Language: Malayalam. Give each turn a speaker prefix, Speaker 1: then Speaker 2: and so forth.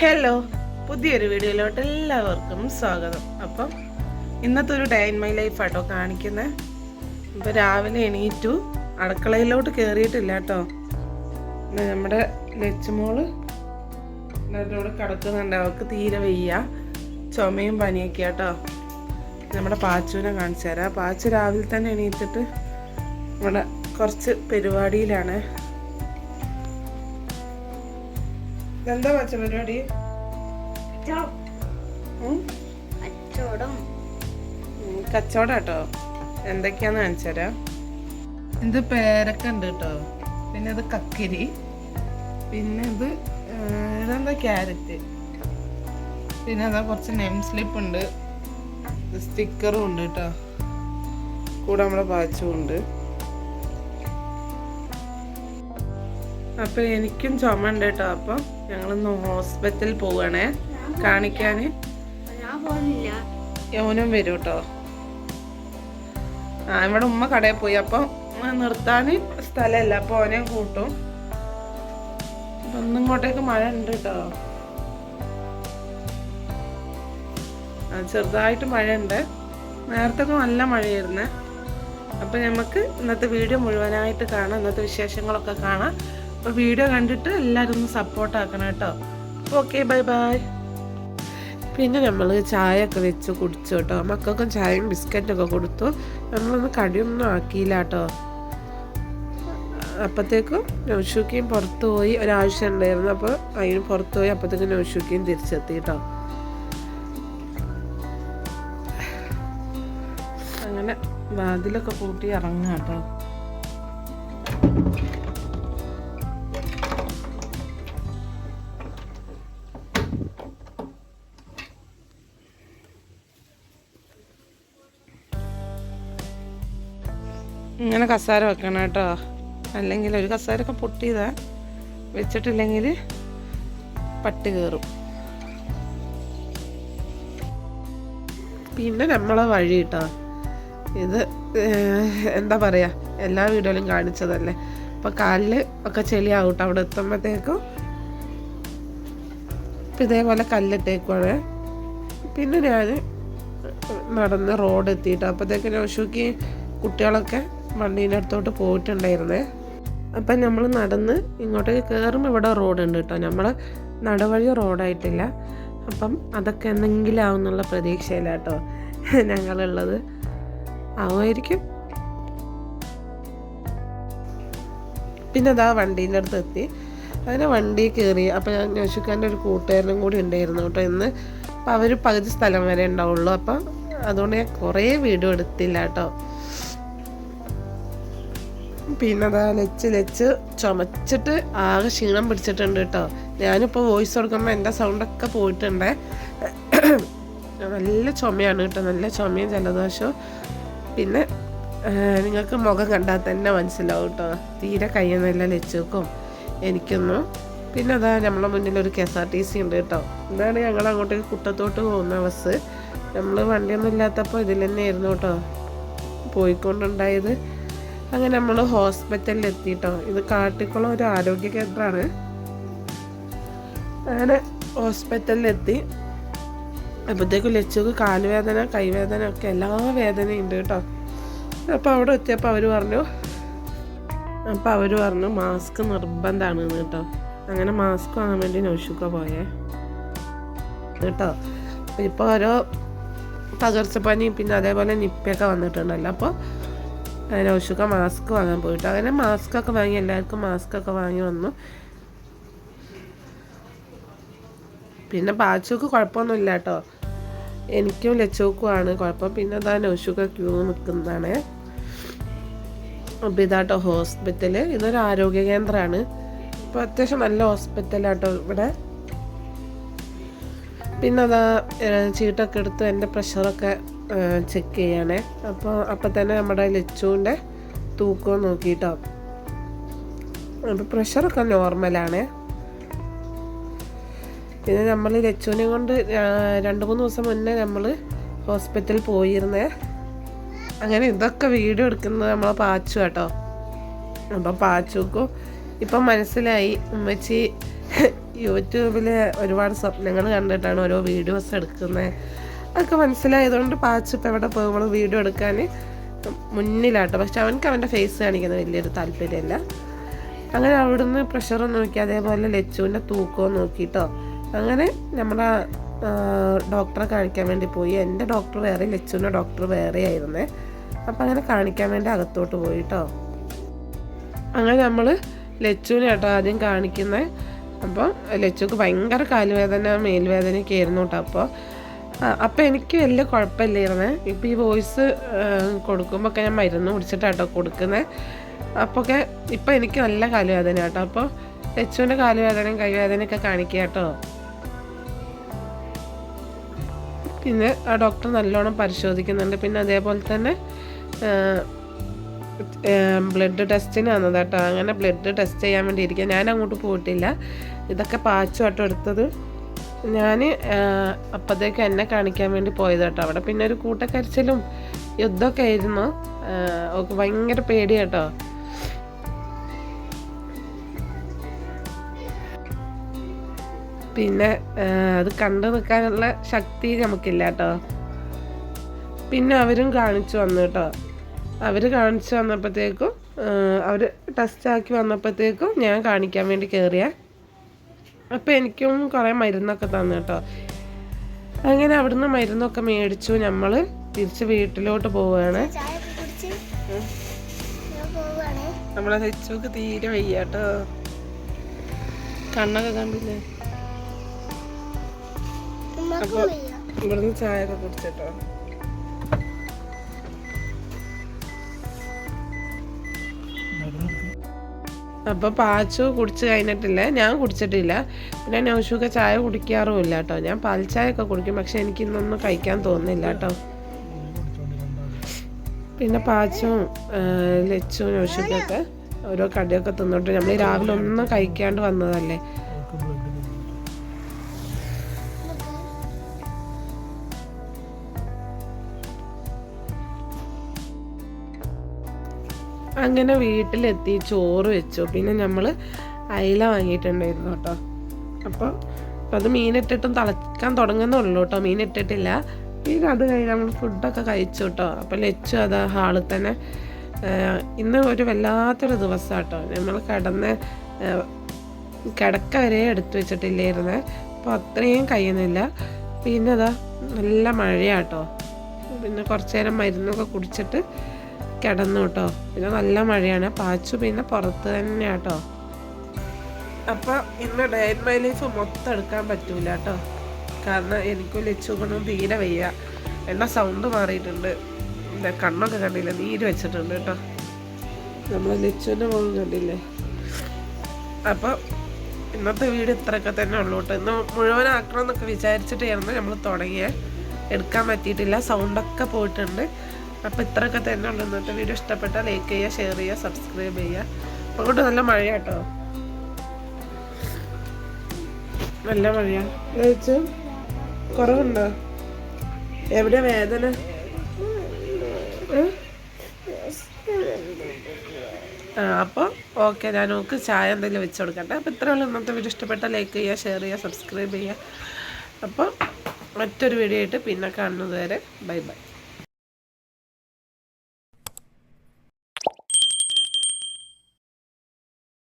Speaker 1: ഹലോ പുതിയൊരു വീഡിയോയിലോട്ട് എല്ലാവർക്കും സ്വാഗതം. അപ്പം ഇന്നത്തെ ഒരു ഡേ ഇൻ മൈ ലൈഫ് ആട്ടോ കാണിക്കുന്നത് ഇപ്പം രാവിലെ എണീറ്റു. അടുക്കളയിലോട്ട് കയറിയിട്ടില്ല കേട്ടോ നമ്മുടെ ലച്ചുമോൾ എന്നോട് കിടക്കുന്നുണ്ട്. അവൾക്ക് തീരെ വയ്യ. ചുമയും പനിയൊക്കെ കേട്ടോ നമ്മുടെ പാച്ചുവിനെ കാണിച്ചു തരാം. പാച്ചു രാവിലെ തന്നെ എണീറ്റിട്ട് ഇവിടെ കുറച്ച് പരിപാടിയിലാണ്. എന്താ പച്ച പരിപാടി? കച്ചവടം. കേട്ടോ എന്തൊക്കെയാന്ന് കാണിച്ചുതരാം ഇത് പേരക്ക ഉണ്ട് കേട്ടോ. പിന്നെ ഇത് കക്കിരി. പിന്നെ ഇത് ഇതെന്താ ക്യാരറ്റ്. പിന്നെ അതാ കുറച്ച് നെം സ്ലിപ്പ് ഉണ്ട്. സ്റ്റിക്കറും ഉണ്ട് കേട്ടോ. കൂടെ നമ്മളെ പാച്ചും ഉണ്ട്. അപ്പൊ എനിക്കും ചുമ ഉണ്ട് കേട്ടോ. അപ്പൊ ഞങ്ങളൊന്ന് ഹോസ്പിറ്റലിൽ പോവുകയാണേ കാണിക്കാന്. യോനും വരും കേട്ടോ ആ ഇവിടെ ഉമ്മ കടയിൽ പോയി. അപ്പം നിർത്താൻ സ്ഥലമല്ല. അപ്പൊ ഓനെ കൂട്ടും. അപ്പം ഇന്ന് ഇങ്ങോട്ടേക്ക് മഴ ഉണ്ട് കേട്ടോ ആ ചെറുതായിട്ട് ഉണ്ട്. നേരത്തെ നല്ല മഴയായിരുന്നേ. അപ്പൊ നമുക്ക് ഇന്നത്തെ വീഡിയോ മുഴുവനായിട്ട് കാണാം. ഇന്നത്തെ വിശേഷങ്ങളൊക്കെ കാണാം. അപ്പൊ വീഡിയോ കണ്ടിട്ട് എല്ലാവരും ഒന്ന് സപ്പോർട്ടാക്കണം കേട്ടോ. ഓക്കെ ബൈ ബൈ പിന്നെ നമ്മൾ ചായ ഒക്കെ വെച്ച് കുടിച്ചു കേട്ടോ. മക്കൾക്കും ചായയും ബിസ്ക്കറ്റൊക്കെ കൊടുത്തു. നമ്മളൊന്ന് കടിയൊന്നും ആക്കിയില്ല കേട്ടോ. അപ്പോഴത്തേക്കും നൗഷൂക്കിയും പുറത്ത് പോയി. ഒരാവശ്യം ഉണ്ടായിരുന്നു. അപ്പോൾ അതിന് പുറത്ത് പോയി. അപ്പോഴത്തേക്കും നൗഷൂക്കിയും തിരിച്ചെത്തി കേട്ടോ. അങ്ങനെ വാതിലൊക്കെ കൂട്ടി ഇറങ്ങാം കേട്ടോ. ഇങ്ങനെ കസാര വെക്കണം കേട്ടോ. അല്ലെങ്കിൽ ഒരു കസാരൊക്കെ പൊട്ടിയതാ. വെച്ചിട്ടില്ലെങ്കിൽ പട്ടി കയറും. പിന്നെ നമ്മളെ വഴി കേട്ടോ. ഇത് എന്താ പറയുക എല്ലാ വീഡിയോയിലും കാണിച്ചതല്ലേ. അപ്പോൾ കാലിൽ ഒക്കെ ചെളിയാവും കേട്ടോ അവിടെ എത്തുമ്പോഴത്തേക്കും ഇപ്പം ഇതേപോലെ കല്ലിട്ടേക്കുവാണ്. പിന്നെ ഞാൻ നടന്ന് റോഡ് എത്തിയിട്ട്. ഞാൻ നൗഷുക്ക് കുട്ടികളൊക്കെ വണ്ടീന്റെ അടുത്തോട്ട് പോയിട്ടുണ്ടായിരുന്നേ. അപ്പം നമ്മൾ നടന്ന് ഇങ്ങോട്ടേക്ക് കയറുമ്പോൾ ഇവിടെ റോഡുണ്ട് കേട്ടോ നമ്മൾ നടവഴി റോഡായിട്ടില്ല. അപ്പം അതൊക്കെ എന്തെങ്കിലും ആവുന്നുള്ള പ്രതീക്ഷയിലാട്ടോ ഞങ്ങളുള്ളത്. ആവുമായിരിക്കും. പിന്നെ അതാ വണ്ടീന്റെ അടുത്ത് എത്തി. അങ്ങനെ വണ്ടി കയറി അപ്പം ഞാൻ നൗഷിക്കാന്റെ ഒരു കൂട്ടുകാരനും കൂടി ഉണ്ടായിരുന്നു കേട്ടോ ഇന്ന്. അപ്പം അവർ പകുതി സ്ഥലം വരെ ഉണ്ടാവുള്ളൂ. അപ്പം അതുകൊണ്ട് ഞാൻ കുറേ വീഡിയോ എടുത്തില്ല കേട്ടോ പിന്നെ അതാ ലച്ച് ലച്ച് ചുമച്ചിട്ട് ആകെ ക്ഷീണം പിടിച്ചിട്ടുണ്ട് കേട്ടോ ഞാനിപ്പോൾ വോയിസ് കൊടുക്കുമ്പോൾ എന്റെ സൗണ്ടൊക്കെ പോയിട്ടുണ്ട്. നല്ല ചുമയാണ് കേട്ടോ നല്ല ചുമയും ജലദോഷവും. പിന്നെ നിങ്ങൾക്ക് മുഖം കണ്ടാൽ തന്നെ മനസ്സിലാവും കേട്ടോ തീരെ കഴിയുന്നില്ല ലച്ചുക്കും എനിക്കൊന്നും. പിന്നെ അതാ നമ്മളെ മുന്നിൽ ഒരു K S R T C ഉണ്ട് കേട്ടോ എന്താണ് ഞങ്ങൾ അങ്ങോട്ടേക്ക് കുട്ടത്തോട്ട് പോകുന്ന ബസ്. നമ്മൾ വണ്ടിയൊന്നും ഇല്ലാത്തപ്പോൾ ഇതിൽ തന്നെയായിരുന്നു കേട്ടോ പോയിക്കൊണ്ടുണ്ടായത്. അങ്ങനെ നമ്മൾ ഹോസ്പിറ്റലിൽ എത്തിയിട്ടോ ഇത് കാട്ടിക്കുളം ഒരു ആരോഗ്യ കേന്ദ്രമാണ് അങ്ങനെ ഹോസ്പിറ്റലിലെത്തി. അപ്പോഴത്തേക്കും ലച്ചുക്ക് കാലുവേദന കൈവേദന ഒക്കെ എല്ലാ വേദനയും ഉണ്ട് കേട്ടോ. അപ്പോൾ അവിടെ എത്തിയപ്പോൾ അവർ പറഞ്ഞു അപ്പോൾ അവർ പറഞ്ഞു മാസ്ക് നിർബന്ധമാണ് കേട്ടോ. അങ്ങനെ മാസ്ക് വാങ്ങാൻ വേണ്ടി നൗഷുക്ക പോയേ. കേട്ടോ. ഇപ്പോൾ ഓരോ പകർച്ചപ്പനി പിന്നെ അതേപോലെ നിപ്പയൊക്കെ വന്നിട്ടുണ്ടല്ലോ. അപ്പോൾ നൗഷുക്ക മാസ്ക് വാങ്ങാൻ പോയിട്ട്. അങ്ങനെ മാസ്ക് ഒക്കെ വാങ്ങി എല്ലാവർക്കും മാസ്ക് ഒക്കെ വാങ്ങി വന്നു. പിന്നെ ബാച്ചുക്ക് കുഴപ്പമൊന്നുമില്ല കേട്ടോ. എനിക്കും ലച്ചോക്കുമാണ് കുഴപ്പം. പിന്നെ അതാ നൗഷുക്ക ക്യൂ നിൽക്കുന്നതാണ്. അപ്പോൾ ഇതാട്ടോ ഹോസ്പിറ്റൽ ഇതൊരു ആരോഗ്യ കേന്ദ്രമാണ്. ഇപ്പോൾ അത്യാവശ്യം നല്ല ഹോസ്പിറ്റലാട്ടോ ഇവിടെ. പിന്നെ അതാ ചീട്ടൊക്കെ എടുത്ത് എന്റെ പ്രഷറൊക്കെ ചെക്ക് ചെയ്യണേ. അപ്പോൾ അപ്പം തന്നെ നമ്മുടെ ലച്ചുവിന്റെ തൂക്കം നോക്കിയിട്ടോ അപ്പോൾ പ്രഷറൊക്കെ നോർമലാണ്. പിന്നെ നമ്മൾ ലച്ചുവിനെ കൊണ്ട് രണ്ട് മൂന്ന് ദിവസം മുന്നേ നമ്മൾ ഹോസ്പിറ്റലിൽ പോയിരുന്നേ. അങ്ങനെ ഇതൊക്കെ വീഡിയോ എടുക്കുന്നത് നമ്മളെ പാച്ചു കേട്ടോ. അപ്പം പാച്ചുക്കും ഇപ്പം മനസ്സിലായി ഉമ്മച്ചി യൂട്യൂബിൽ ഒരുപാട് സ്വപ്നങ്ങൾ കണ്ടിട്ടാണ് ഓരോ വീഡിയോസ് എടുക്കുന്നത് അതൊക്കെ മനസ്സിലായതുകൊണ്ട് പാച്ചിപ്പ് എവിടെ പോകുമ്പോൾ വീഡിയോ എടുക്കാൻ മുന്നിലാട്ടോ. പക്ഷെ അവനക്ക് അവന്റെ ഫേസ് കാണിക്കുന്ന വലിയൊരു താല്പര്യമില്ല. അങ്ങനെ അവിടുന്ന് പ്രഷർ നോക്കി അതേപോലെ ലച്ചുവിന്റെ തൂക്കവും നോക്കിയിട്ടോ അങ്ങനെ നമ്മുടെ ഡോക്ടറെ കാണിക്കാൻ വേണ്ടി പോയി. എന്റെ ഡോക്ടർ വേറെ ലച്ചുവിന്റെ ഡോക്ടർ വേറെ ആയിരുന്നേ. അപ്പം അങ്ങനെ കാണിക്കാൻ വേണ്ടി അകത്തോട്ട് പോയിട്ടോ. അങ്ങനെ നമ്മൾ ലച്ചുവിനെ കേട്ടോ ആദ്യം കാണിക്കുന്നത് അപ്പോൾ ലച്ചുക്ക് ഭയങ്കര കാലുവേദന മേൽവേദനയൊക്കെ ആയിരുന്നു കേട്ടോ അപ്പോൾ. അപ്പോൾ എനിക്ക് വലിയ കുഴപ്പമില്ലായിരുന്നേ. ഇപ്പോൾ ഈ വോയിസ് കൊടുക്കുമ്പോൾ ഒക്കെ ഞാൻ മരുന്ന് കുടിച്ചിട്ടാട്ടോ കൊടുക്കുന്നത്. അപ്പോൾ ഒക്കെ ഇപ്പോൾ എനിക്ക് നല്ല കാലുവേദന കേട്ടോ. അപ്പോൾ ലച്ചുവിന്റെ കാലുവേദനയും കൈവേദനയൊക്കെ കാണിക്കുക കേട്ടോ. പിന്നെ ആ ഡോക്ടർ നല്ലോണം പരിശോധിക്കുന്നുണ്ട്. പിന്നെ അതേപോലെ തന്നെ ബ്ലഡ് ടെസ്റ്റിന് വന്നത് കേട്ടോ. അങ്ങനെ ബ്ലഡ് ടെസ്റ്റ് ചെയ്യാൻ വേണ്ടി ഇരിക്കുക ഞാൻ അങ്ങോട്ട് പോയിട്ടില്ല. ഇതൊക്കെ പാച്ചുമായിട്ട് എടുത്തത്. ഞാൻ അപ്പോഴത്തേക്ക് എന്നെ കാണിക്കാൻ വേണ്ടി പോയത് കേട്ടോ അവിടെ. പിന്നെ ഒരു കൂട്ടക്കരച്ചിലും യുദ്ധമൊക്കെ ആയിരുന്നു. ഓക്കെ ഭയങ്കര പേടി കേട്ടോ. പിന്നെ അത് കണ്ടു നിൽക്കാനുള്ള ശക്തി നമുക്കില്ല കേട്ടോ. പിന്നെ അവരും കാണിച്ചു വന്നു കേട്ടോ. അവർ കാണിച്ചു വന്നപ്പോഴത്തേക്കും അവർ ടെസ്റ്റ് ആക്കി വന്നപ്പോഴത്തേക്കും ഞാൻ കാണിക്കാൻ വേണ്ടി കയറിയ അപ്പോൾ എനിക്കും കുറേ മരുന്നൊക്കെ തന്നു കേട്ടോ. അങ്ങനെ അവിടുന്ന് മരുന്നൊക്കെ മേടിച്ചു. നമ്മൾ തിരിച്ച് വീട്ടിലോട്ട് പോവുകയാണ്. നമ്മളെ തെച്ചുക്ക് തീരെ വയ്യ കേട്ടോ. കണ്ണൊക്കെ കണ്ടില്ലേ?
Speaker 2: അപ്പോൾ
Speaker 1: ഇവിടുന്ന് ചായ ഒക്കെ കുടിച്ചിട്ടോ അപ്പോൾ പാച്ചു കുടിച്ച് കഴിഞ്ഞിട്ടില്ല. ഞാൻ കുടിച്ചിട്ടില്ല. പിന്നെ നൗഷുക്ക് ചായ കുടിക്കാറുമില്ല കേട്ടോ. ഞാൻ പാൽ ചായ ഒക്കെ കുടിക്കും. പക്ഷെ എനിക്ക് ഇന്നൊന്നും കഴിക്കാൻ തോന്നുന്നില്ല കേട്ടോ. പിന്നെ പാച്ചും ലച്ചും നൗഷുക്കൊക്കെ ഓരോ കടിയൊക്കെ തിന്നോട്ട് നമ്മൾ രാവിലെ ഒന്നും കഴിക്കാണ്ട് വന്നതല്ലേ? അങ്ങനെ വീട്ടിലെത്തി ചോറ് വെച്ചു. പിന്നെ നമ്മൾ അയില വാങ്ങിയിട്ടുണ്ടായിരുന്നു കേട്ടോ. അപ്പോൾ അത് മീനിട്ടിട്ടും തിളക്കാൻ തുടങ്ങുന്നുള്ളൂ കേട്ടോ. മീനിട്ടിട്ടില്ല. പിന്നെ അത് കഴിഞ്ഞ് നമ്മൾ ഫുഡൊക്കെ കഴിച്ചു കേട്ടോ. അപ്പോൾ ലച്ചു അത് ഹാളിൽ തന്നെ ഇന്ന് ഒരു വല്ലാത്തൊരു ദിവസം കേട്ടോ നമ്മൾ കിടന്ന് കിടക്ക വരെ എടുത്തു വെച്ചിട്ടില്ലായിരുന്നു. അപ്പോൾ അത്രയും കഴിയുന്നില്ല. പിന്നെ അതാ നല്ല മഴയാട്ടോ പിന്നെ കുറച്ച് നേരം മരുന്നൊക്കെ കുടിച്ചിട്ട് കിടന്നു കേട്ടോ. പിന്നെ നല്ല മഴയാണ്. പാച്ചു പിന്നെ പുറത്ത് തന്നെ കേട്ടോ. അപ്പൊ ഇന്ന് ഡേ ഇൻ മൈ ലൈഫ് മൊത്തം എടുക്കാൻ പറ്റൂല കേട്ടോ. കാരണം എനിക്കും ലച്ചുകൊണ്ടും തീരെ വയ്യ. എണ്ണ സൗണ്ട് മാറിയിട്ടുണ്ട്. എന്റെ കണ്ണൊക്കെ കണ്ടില്ല? നീര് വെച്ചിട്ടുണ്ട് കേട്ടോ. നമ്മൾ ലച്ചുവിന്റെ മുഖം കണ്ടില്ലേ? അപ്പോൾ ഇന്നത്തെ വീട് ഇത്രയൊക്കെ തന്നെ ഉള്ളൂ കേട്ടോ. ഇന്ന് മുഴുവനാക്കണം എന്നൊക്കെ വിചാരിച്ചിട്ടായിരുന്നു നമ്മൾ തുടങ്ങിയത് എടുക്കാൻ പറ്റിയിട്ടില്ല. സൗണ്ടൊക്കെ പോയിട്ടുണ്ട്. അപ്പോൾ ഇത്രയൊക്കെ തന്നെ ഉള്ളൂ ഇന്നത്തെ വീഡിയോ ഇഷ്ടപ്പെട്ടാൽ ലൈക്ക് ചെയ്യുക ഷെയർ ചെയ്യുക സബ്സ്ക്രൈബ് ചെയ്യുക. അങ്ങോട്ട് നല്ല മഴ കേട്ടോ നല്ല മഴയാ. കഴിച്ചു കുറവുണ്ടോ? എവിടെ വേദന? ആ അപ്പോൾ ഓക്കെ ഞാൻ നോക്ക് ചായ എന്തെങ്കിലും വെച്ച് കൊടുക്കട്ടെ. അപ്പോൾ ഇത്രയേ ഉള്ളൂ. ഇന്നത്തെ വീഡിയോ ഇഷ്ടപ്പെട്ടാൽ ലൈക്ക് ചെയ്യുക ഷെയർ ചെയ്യുക സബ്സ്ക്രൈബ് ചെയ്യുക. അപ്പോൾ മറ്റൊരു വീഡിയോ ആയിട്ട് പിന്നെ കാണുന്നത് വരെ ബൈ ബൈ